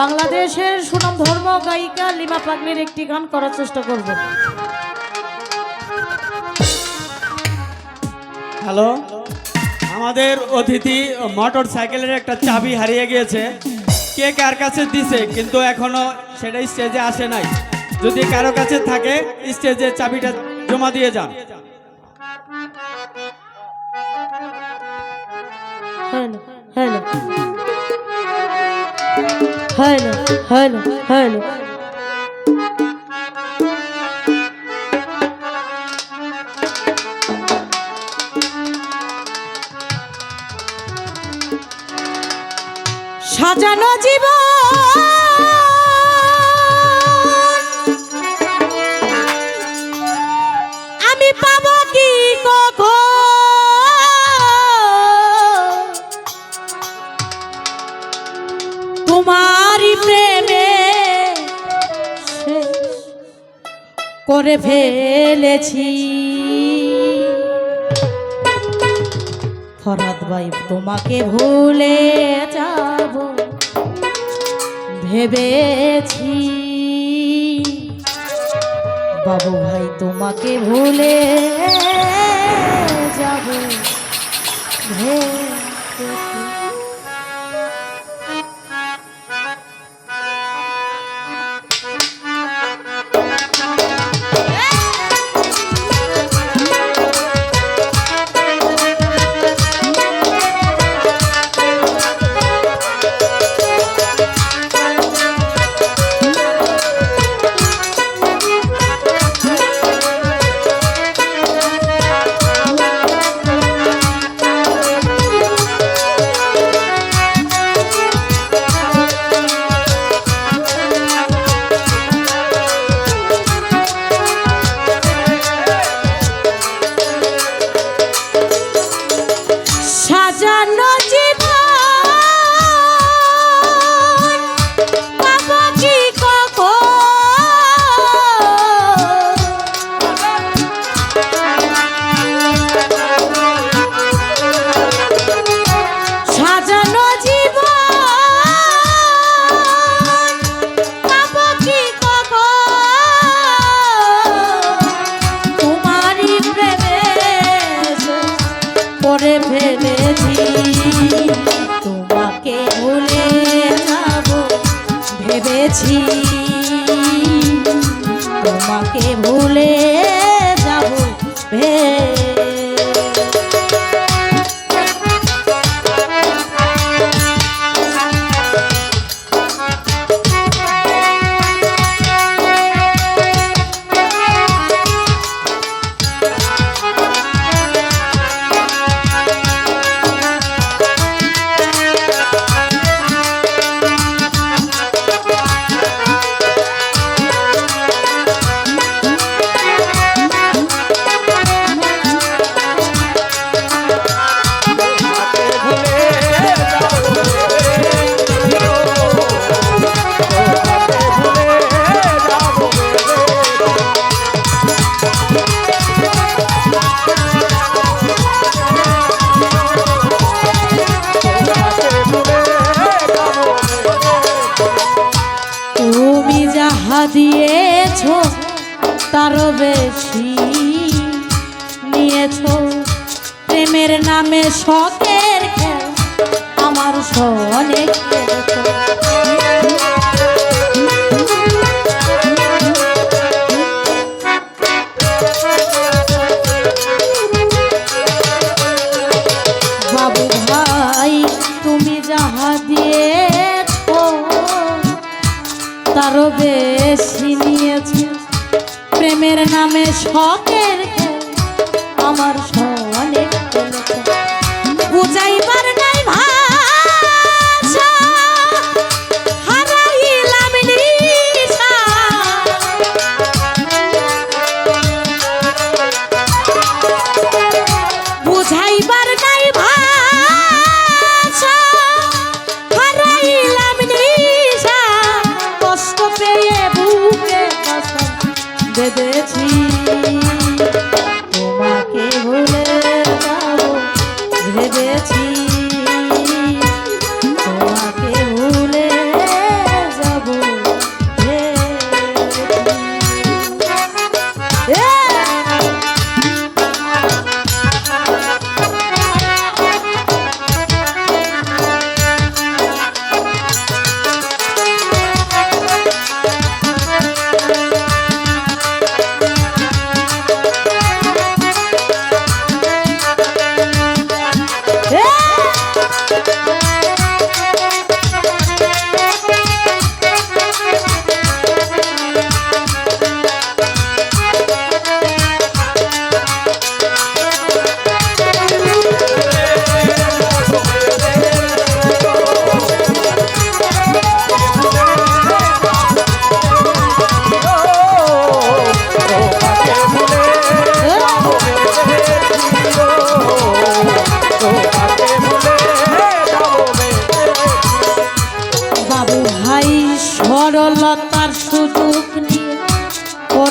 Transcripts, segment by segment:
বাংলাদেশের সুনাম ধর্ম গায়িকা লিমা পাগলির একটি গান করার চেষ্টা করব। হ্যালো? আমাদের অতিথি মোটর সাইকেলের একটা চাবি হারিয়ে গিয়েছে। কে কার কাছে দিছে? কিন্তু এখনও সেটা স্টেজে আসে নাই। যদি কারও কাছে থাকে স্টেজে চাবিটা জমা দিয়ে যান। Hello hello. Hello hello hello সাজানো জীবন তোমারই প্রেমে করে ফেলেছি। ফরাদ ভাই, তোমাকে ভুলে যাব, ভেবেছি। বাবু ভাই, তোমাকে ভুলে যাব, ভেবেছি। Hey. তার বেশি নিয়েছ। প্রেমের নামে শখের খেল আমার সনে নামে শখের বেঁধেছি।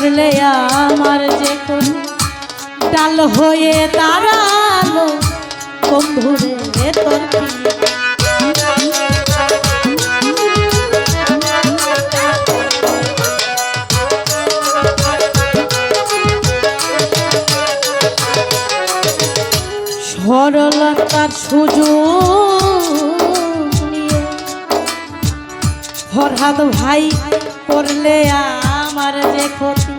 করলে আমার যে কোন ডাল হয়ে দাঁড়াল, বন্ধুরে তোর সরলতার সুযোগ ভাই করলে আমার যে ক্ষতি।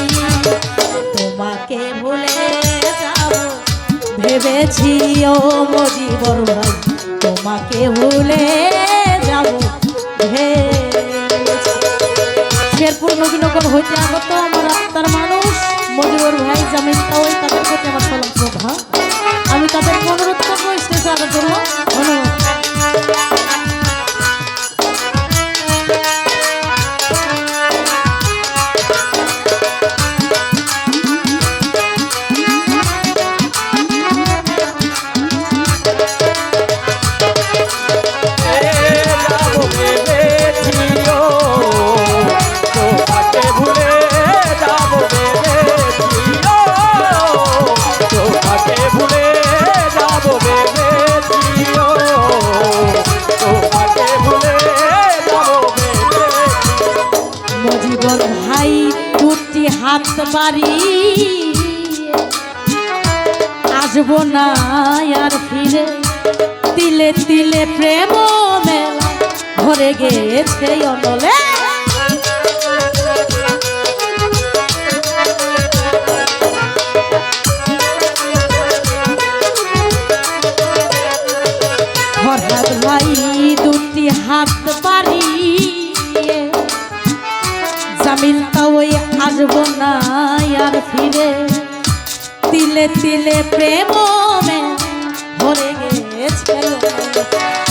ভেবেছি, ও মজিবর ভাই তোমাকে ভুলে যাব। হে শেরপুর নবীনগর হইতে আগত আমার আত্মার মানুষ মজিবর ভাই জামিন ওই তাদের প্রতি আমার সালাম শ্রদ্ধা। আমি তাদেরকে অনুরোধ করব স্টেশনের জন্য ধন্যবাদ বাড়ি আসব না আর ফিরে। তিলে তিলে প্রেম মেলা ভরে গেছে অনলে। তিলে তিলে প্রেম ভরে গেছে